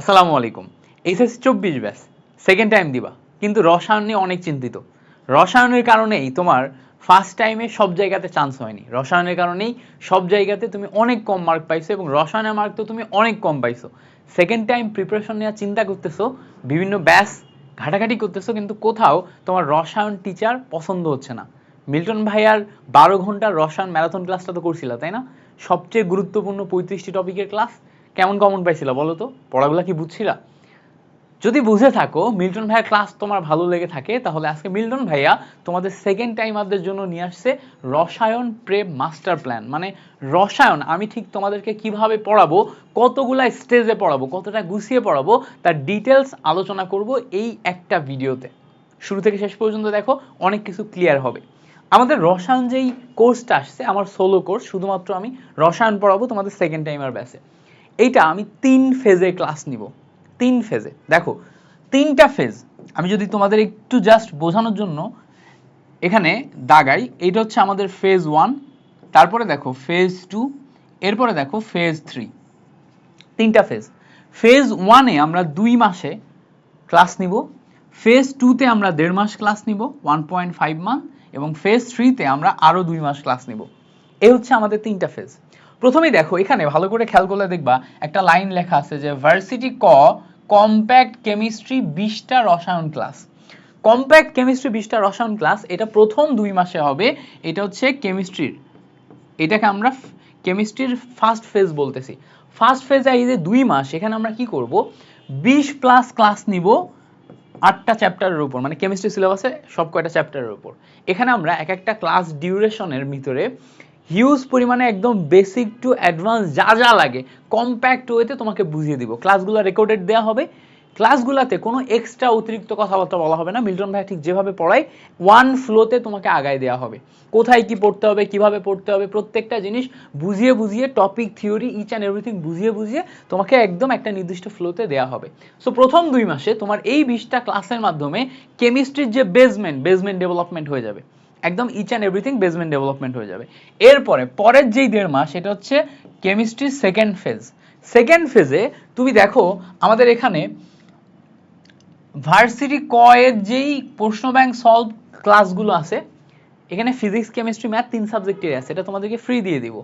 আসসালামু আলাইকুম। এইচএসসি চব্বিশ ব্যাস সেকেন্ড টাইম দিবা। কিন্তু রসায়ন নিয়ে অনেক চিন্তিত। রসায়নের কারণেই তোমার ফার্স্ট টাইমে সব জায়গাতে চান্স হয়নি। রসায়নের কারণেই সব জায়গাতে তুমি অনেক কম মার্ক পাইছো এবং রসায়নের মার্ক তো তুমি অনেক কম পাইছো। সেকেন্ড টাইম প্রিপারেশন নেওয়ার চিন্তা করতেছো, বিভিন্ন ব্যাস ঘাটাঘাটি করতেছো, কিন্তু কোথাও তোমার রসায়ন টিচার পছন্দ হচ্ছে না। মিল্টন ভাইয়ার বারো ঘণ্টার রসায়ন ম্যারাথন ক্লাসটা তো করছিল, তাই না? সবচেয়ে গুরুত্বপূর্ণ পঁয়ত্রিশটি টপিকের ক্লাস কেমন কমন পাইছিলা বলো তো? পড়াগুলা কি বুঝছিলা? যদি বুঝে থাকো, মিল্টন ভাইয়ার ক্লাস তোমার ভালো লেগে থাকে, তাহলে আজকে মিল্টন ভাইয়া তোমাদের সেকেন্ড টাইমারদের জন্য নিয়ে আসছে রসায়ন প্রেম মাস্টার প্ল্যান মানে রসায়ন, আমি ঠিক তোমাদেরকে কীভাবে পড়াবো, কতগুলা স্টেজে পড়াবো, কতটা গুছিয়ে পড়াবো, তার ডিটেলস আলোচনা করব এই একটা ভিডিওতে শুরু থেকে শেষ পর্যন্ত দেখো, অনেক কিছু ক্লিয়ার হবে। আমাদের রসায়ন যেই কোর্সটা আসছে, আমার সোলো কোর্স শুধুমাত্র আমি রসায়ন পড়াবো তোমাদের সেকেন্ড টাইমার ব্যাসে এইটা আমি তিন ফেজে ক্লাস নিব। তিন ফেজে দেখো, তিনটা ফেজ আমি যদি তোমাদের একটু জাস্ট বোঝানোর জন্য, এখানে দাগাই, এইটা হচ্ছে আমাদের ফেজ ওয়ান তারপরে দেখো ফেজ টু এরপরে দেখো ফেজ থ্রি তিনটা ফেজ ফেজ ওয়ানে আমরা দুই মাসে ক্লাস নিব ফেজ টুতে আমরা দেড় মাস ক্লাস নিব ওয়ান পয়েন্ট ফাইভ মান্থ এবং ফেজ থ্রিতে আমরা আরও দুই মাস ক্লাস নিব। এই হচ্ছে আমাদের তিনটা ফেজ প্রথমেই দেখো, এখানে ভালো করে খেয়াল করলে দেখবা, একটা লাইন লেখা আছে যে ভার্সিটি ক কম্প্যাক্ট কেমিস্ট্রি বিশটা রসায়ন ক্লাস কম্প্যাক্ট কেমিস্ট্রি বিশটা রসায়ন ক্লাস এটা প্রথম দুই মাসে হবে, এটা হচ্ছে কেমিস্ট্রির এটাকে আমরা কেমিস্ট্রির ফার্স্ট ফেজ বলতেছি। ফার্স্ট ফেজে এই যে দুই মাস, এখানে আমরা কি করব? বিশ প্লাস ক্লাস নিব আটটা চ্যাপ্টারের উপর মানে কেমিস্ট্রি সিলেবাসে সব কয়টা চ্যাপ্টারের উপর। এখানে আমরা এক একটা ক্লাস ডিউরেশনের ভিতরে হিউজ পরিমাণে একদম বেসিক টু অ্যাডভান্স যা যা লাগে কম্প্যাক্ট ওয়েতে তোমাকে বুঝিয়ে দিব। ক্লাসগুলো রেকর্ডেড দেওয়া হবে। ক্লাসগুলোতে কোনো এক্সট্রা অতিরিক্ত কথাবার্তা বলা হবে না। মিল্টন ভাই ঠিক যেভাবে পড়ায় ওয়ান ফ্লোতে তোমাকে আগায় দেওয়া হবে। কোথায় কি পড়তে হবে, কীভাবে পড়তে হবে, প্রত্যেকটা জিনিস বুঝিয়ে বুঝিয়ে topic theory each and everything বুঝিয়ে বুঝিয়ে তোমাকে একদম একটা নির্দিষ্ট ফ্লোতে দেওয়া হবে। সো প্রথম দুই মাসে তোমার এই বিশটা ক্লাসের মাধ্যমে কেমিস্ট্রির যে বেসমেন্ট বেসমেন্ট ডেভেলপমেন্ট হয়ে যাবে। একদম each and everything basement development হয়ে যাবে। এরপরে, পরের যেই দেড় মাস এটা হচ্ছে কেমিস্ট্রির সেকেন্ড ফেজ সেকেন্ড ফেজে তুমি দেখো, আমাদের এখানে ভার্সিটি কয়ের যেই প্রশ্ন ব্যাংক সলভ ক্লাসগুলো আছে, এখানে ফিজিক্স কেমিস্ট্রি ম্যাথ তিন সাবজেক্টের আছে, এটা তোমাদেরকে ফ্রি দিয়ে দিব।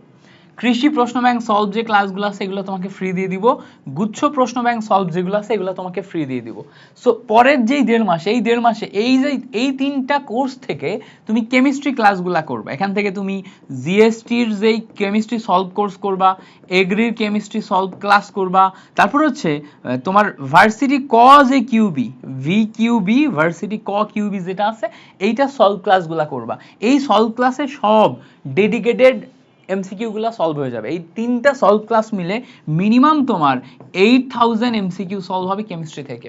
কৃষি প্রশ্ন ব্যাংক সলভ যে ক্লাসগুলো আছে এগুলো তোমাকে ফ্রি দিয়ে দিব। গুচ্ছ প্রশ্ন ব্যাংক সলভ যেগুলো আছে এগুলো তোমাকে ফ্রি দিয়ে দিব। সো পরের যেই দেড় মাসে, এই দেড় মাসে, এই যে, এই তিনটা কোর্স থেকে তুমি কেমিস্ট্রি ক্লাসগুলো করবে। এখান থেকে তুমি জিএসটির যেই কেমিস্ট্রি সলভ কোর্স করবা এগ্রির কেমিস্ট্রি সলভ ক্লাস করবা। তারপর হচ্ছে তোমার ভার্সিটি ক যে কিউবি ভি কিউবি ভার্সিটি ক কিউবি যেটা আছে, এইটা সলভ ক্লাসগুলো করবা। এই সলভ ক্লাসে সব ডেডিকেটেড এমসিকিউগুলো সলভ হয়ে যাবে। এই তিনটা সলভ ক্লাস মিলে মিনিমাম তোমার এইট থাউজেন্ড এমসিকিউ সলভ হবে কেমিস্ট্রি থেকে।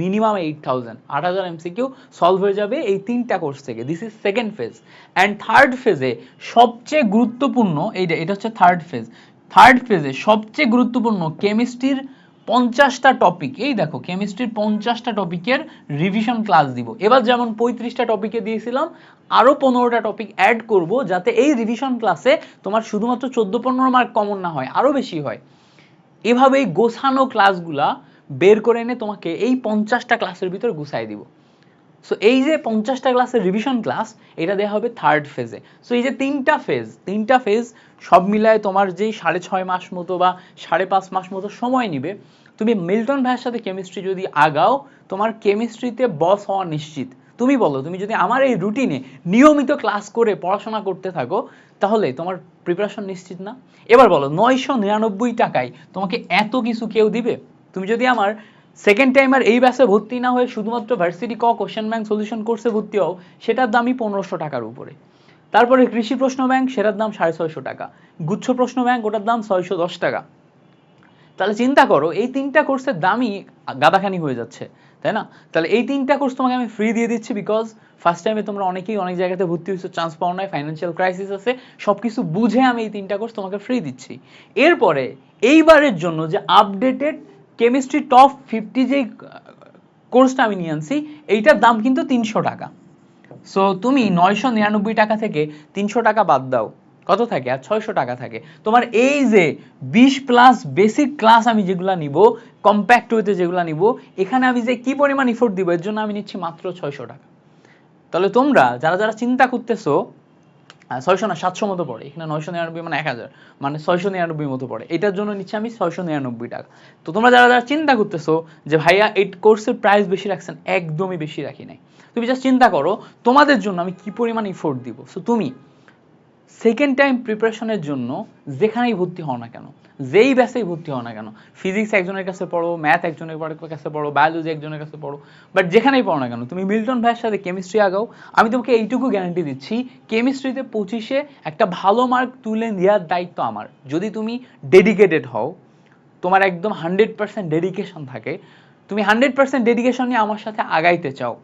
মিনিমাম এইট থাউজেন্ড আট হাজার এমসিকিউ সলভ হয়ে যাবে এই তিনটা কোর্স থেকে। This is second phase and third ফেজে সবচেয়ে গুরুত্বপূর্ণ, এইটা, এটা হচ্ছে থার্ড ফেজ থার্ড ফেজে সবচেয়ে গুরুত্বপূর্ণ কেমিস্ট্রির পঞ্চাশটা টপিক এই দেখো কেমিস্ট্রির পঞ্চাশটা টপিকের রিভিশন ক্লাস দিব। এবার যেমন পঁয়ত্রিশটা টপিকে দিয়েছিলাম আরও পনেরোটা টপিক অ্যাড করব যাতে এই রিভিশন ক্লাসে তোমার শুধুমাত্র চোদ্দ পনেরো মার্ক কমন না হয় আরও বেশি হয়। এভাবেই গোছানো ক্লাসগুলা বের করে এনে তোমাকে এই পঞ্চাশটা ক্লাসের ভিতর গুছাই দিব। সো এই যে পঞ্চাশটা ক্লাসের রিভিশন ক্লাস এটা দেওয়া হবে থার্ড ফেজে সো এই যে তিনটা ফেজ তিনটা ফেজ সব মিলায় তোমার যেই সাড়ে ছয় মাস মতো বা সাড়ে পাঁচ মাস মতো সময় নিবে, তুমি মিল্টন ভাইয়ের সাথে কেমিস্ট্রি যদি আগাও, তোমার কেমিস্ট্রিতে বস হওয়া নিশ্চিত। তুমি বলো, তুমি যদি আমার এই রুটিনে নিয়মিত ক্লাস করে পড়াশোনা করতে থাকো, তাহলে তোমার প্রিপারেশন নিশ্চিত না। এবার বলো, নয়শো নিরানব্বই টাকায় তোমাকে এত কিছু কেউ দিবে? তুমি যদি আমার সেকেন্ড টাইমার এই ব্যাচে ভর্তি না হয়ে শুধুমাত্র ভার্সিটি ক কোশ্চেন ব্যাংক সলিউশন কোর্সে ভর্তি হও, সেটার দামই পনেরোশো টাকার উপরে। তারপরে কৃষি প্রশ্ন ব্যাংক সেটার দাম সাড়ে ছয়শো টাকা। গুচ্ছ প্রশ্ন ব্যাংক ওটার দাম ছয়শো দশ টাকা। তাহলে চিন্তা করো, এই তিনটা কোর্সের দামই গাদাখানি হয়ে যাচ্ছে, তাই না? তাহলে এই তিনটা কোর্স তোমাকে আমি ফ্রি দিয়ে দিচ্ছি বিকজ ফার্স্ট টাইমে তোমরা অনেকেই অনেক জায়গাতে ভর্তি হয়েছো চান্স পাও নাই ফাইন্যান্সিয়াল ক্রাইসিস আছে সব কিছু বুঝে আমি এই তিনটা কোর্স তোমাকে ফ্রি দিচ্ছি। এরপরে, এইবারের জন্য যে আপডেটেড কেমিস্ট্রি টপ ফিফটি যে কোর্সটা আমি নিয়ে আনছি, এইটার দাম কিন্তু তিনশো টাকা। সো তুমি নয়শো নিরানব্বই টাকা থেকে তিনশো টাকা বাদ দাও। কত থাকে? আর ছয়শো টাকা থাকে। তোমার এই যে বিশ প্লাস বেসিক ক্লাস আমি যেগুলো নিব কম্প্যাক্ট ওয়েতে যেগুলো নিব, এখানে আমি যে কি পরিমাণ ইফোর্ট দিব, এর জন্য আমি নিচ্ছি মাত্র ছয়শো টাকা। তাহলে তোমরা, যারা যারা চিন্তা করতেছো ছয়শো না, সাতশো মতো পড়ে। এখানে নয়শো নিরানব্বই মানে এক হাজার। মানে ছয়শো নিরানব্বই মতো পড়ে। এটার জন্য নিচ্ছে আমি ছয়শো নিরানব্বই টাকা। তো তোমরা যারা যারা চিন্তা করতেছো যে ভাইয়া এই কোর্সের প্রাইস বেশি রাখছেন, একদমই বেশি রাখি নাই। তুমি জাস্ট চিন্তা করো, তোমাদের জন্য আমি কি পরিমাণ ইফোর্ট দিব? সো তুমি সেকেন্ড টাইম প্রিপারেশনের জন্য যেখানেই ভর্তি হও না কেন যেই ব্যাসেই ভর্তি হও না কেন? ফিজিক্স একজনের কাছে পড়ো ম্যাথ একজনের কাছে পড়ো বায়োলজি একজনের কাছে পড়ো বাট যেখানেই পড়ো না কেন, তুমি মিল্টন ভাইয়ের সাথে কেমিস্ট্রি আগাও, আমি তোমাকে এইটুকু গ্যারান্টি দিচ্ছি কেমিস্ট্রিতে পঁচিশে একটা ভালো মার্ক তুলে নেওয়ার দায়িত্ব আমার। যদি তুমি ডেডিকেটেড হও, তোমার একদম হান্ড্রেড পার্সেন্ট ডেডিকেশন থাকে, তুমি হান্ড্রেড পার্সেন্ট ডেডিকেশন নিয়ে আমার সাথে আগাইতে চাও,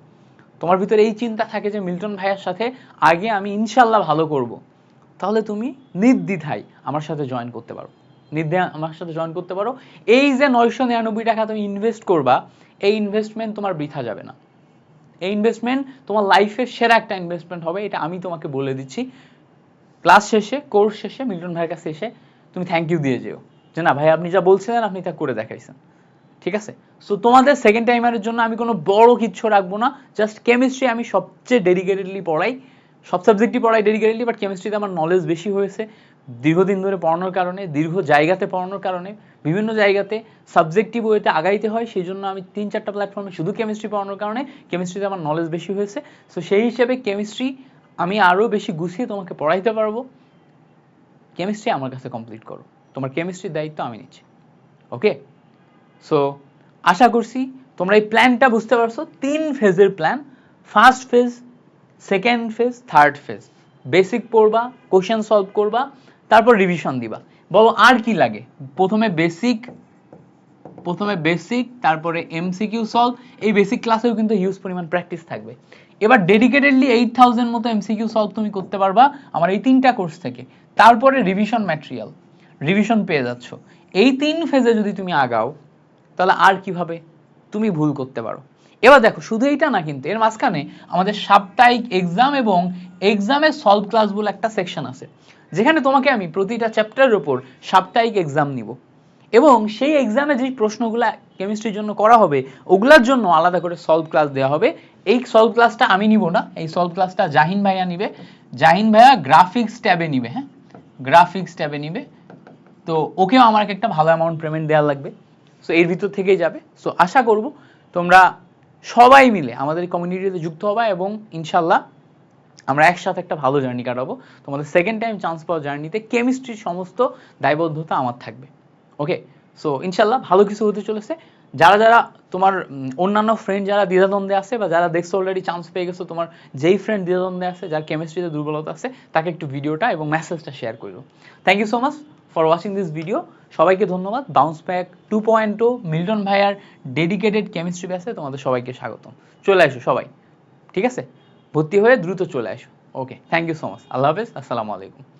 তোমার ভিতরে এই চিন্তা থাকে যে মিল্টন ভাইয়ের সাথে আগে আমি ইনশাল্লাহ ভালো করব, তাহলে তুমি নির্দ্বিধায় আমার সাথে জয়েন করতে পারো। নির্দ্বিধায় আমার সাথে জয়েন করতে পারো। এই যে নয়শো নিরানব্বই টাকা তুমি ইনভেস্ট করবা, এই ইনভেস্টমেন্ট তোমার বৃথা যাবে না। এই ইনভেস্টমেন্ট তোমার লাইফের সেরা একটা ইনভেস্টমেন্ট হবে, এটা আমি তোমাকে বলে দিচ্ছি। ক্লাস শেষে কোর্স শেষে মিল্টন ভাইয়ের কাছে এসে তুমি থ্যাংক ইউ দিয়ে যেও। যে না, ভাই, আপনি যা বলছিলেন, আপনি তা করে দেখাইছেন। ঠিক আছে? সো তোমাদের সেকেন্ড টাইমারের জন্য আমি কোনো বড় কিচ্ছু রাখব না। জাস্ট কেমিস্ট্রি আমি সবচেয়ে ডেডিকেটেডলি পড়াই। সব সাবজেক্টই পড়াই ডেডিকেটেডলি বাট কেমিস্ট্রিতে আমার নলেজ বেশি হয়েছে। দীর্ঘদিন ধরে পড়ানোর কারণে, দীর্ঘ জায়গাতে পড়ানোর কারণে, বিভিন্ন জায়গাতে সাবজেক্টিভ ওয়েতে আগাইতে হয় সেই জন্য আমি তিন চারটা প্ল্যাটফর্মে শুধু কেমিস্ট্রি পড়ানোর কারণে কেমিস্ট্রিতে আমার নলেজ বেশি হয়েছে। সো সেই হিসেবে কেমিস্ট্রি আমি আরও বেশি গুছিয়ে তোমাকে পড়াইতে পারব। কেমিস্ট্রি আমার কাছে কমপ্লিট করো। তোমার কেমিস্ট্রির দায়িত্ব আমি নিচ্ছি। ওকে সো আশা করছি তোমরা এই প্ল্যানটা বুঝতে পারছ। তিন ফেজের plan first phase second phase third phase basic পড়বা কোশ্চেন সলভ করবা। তারপর রিভিশন দিবা। বলো আর কি লাগে? প্রথমে বেসিক প্রথমে বেসিক তারপরে এমসিকিউ সলভ এই বেসিক ক্লাসেও কিন্তু হিউজ পরিমাণ প্র্যাকটিস থাকবে। এবার ডেডিকেটেডলি এইট থাউজেন্ড মতো এমসিকিউ সলভ তুমি করতে পারবা আমার এই তিনটা কোর্স থেকে। তারপরে রিভিশন ম্যাটেরিয়াল রিভিশন পেয়ে যাচ্ছ। এই তিন ফেজে যদি তুমি আগাও, তাহলে আর কীভাবে? তুমি ভুল করতে পারো। এবার দেখো, শুধু এইটা না কিন্তু, এর মাঝখানে আমাদের সাপ্তাহিক এক্সাম এবং এক্সামের সলভ ক্লাস বলে একটা সেকশন আছে, যেখানে তোমাকে আমি প্রতিটা চ্যাপ্টারের ওপর সাপ্তাহিক এক্সাম নিব। এবং সেই এক্সামে যে প্রশ্নগুলো কেমিস্ট্রির জন্য করা হবে, ওগুলার জন্য আলাদা করে সলভ ক্লাস দেওয়া হবে। এই সলভ ক্লাসটা আমি নিব না, এই সলভ ক্লাসটা জাহিন ভাইয়া নিবে। জাহিন ভাইয়া গ্রাফিক্স ট্যাবে নিবে হ্যাঁ? গ্রাফিক্স ট্যাবে নিবে। তো ওকেও আমার একটা ভালো অ্যামাউন্ট পেমেন্ট দেওয়া লাগবে। সো এর ভিতর থেকেই যাবে। সো আশা করব তোমরা সবাই মিলে আমাদের কমিউনিটিতে যুক্ত হবা এবং ইনশাল্লাহ আমরা একসাথে একটা ভালো জার্নি কাটাবো। তোমাদের সেকেন্ড টাইম চান্স পাওয়া জার্নিতে কেমিস্ট্রির সমস্ত দায়বদ্ধতা আমার থাকবে। ওকে সো ইনশাল্লাহ ভালো কিছু হতে চলেছে। যারা যারা তোমার অন্যান্য ফ্রেন্ড যারা দ্বিধাদ্বন্দ্বে আছে বা যারা দেখছ অলরেডি চান্স পেয়ে গেছো, তোমার যেই ফ্রেন্ড দ্বিধাদ্বন্দ্বে আছে, যার কেমিস্ট্রিতে দুর্বলতা আছে, তাকে একটু ভিডিওটা এবং মেসেজটা শেয়ার করো। Thank you so much for watching this video সবাইকে ধন্যবাদ। Bounce back to point to Milton ভাইয়ার ডেডিকেটেড কেমিস্ট্রি ব্যাসে তোমাদের সবাইকে স্বাগতম। চলে আসো সবাই। ঠিক আছে? ভর্তি হয়ে দ্রুত চলে আসো। Okay thank you so much আল্লাহ হাফেজ। আসসালামু আলাইকুম।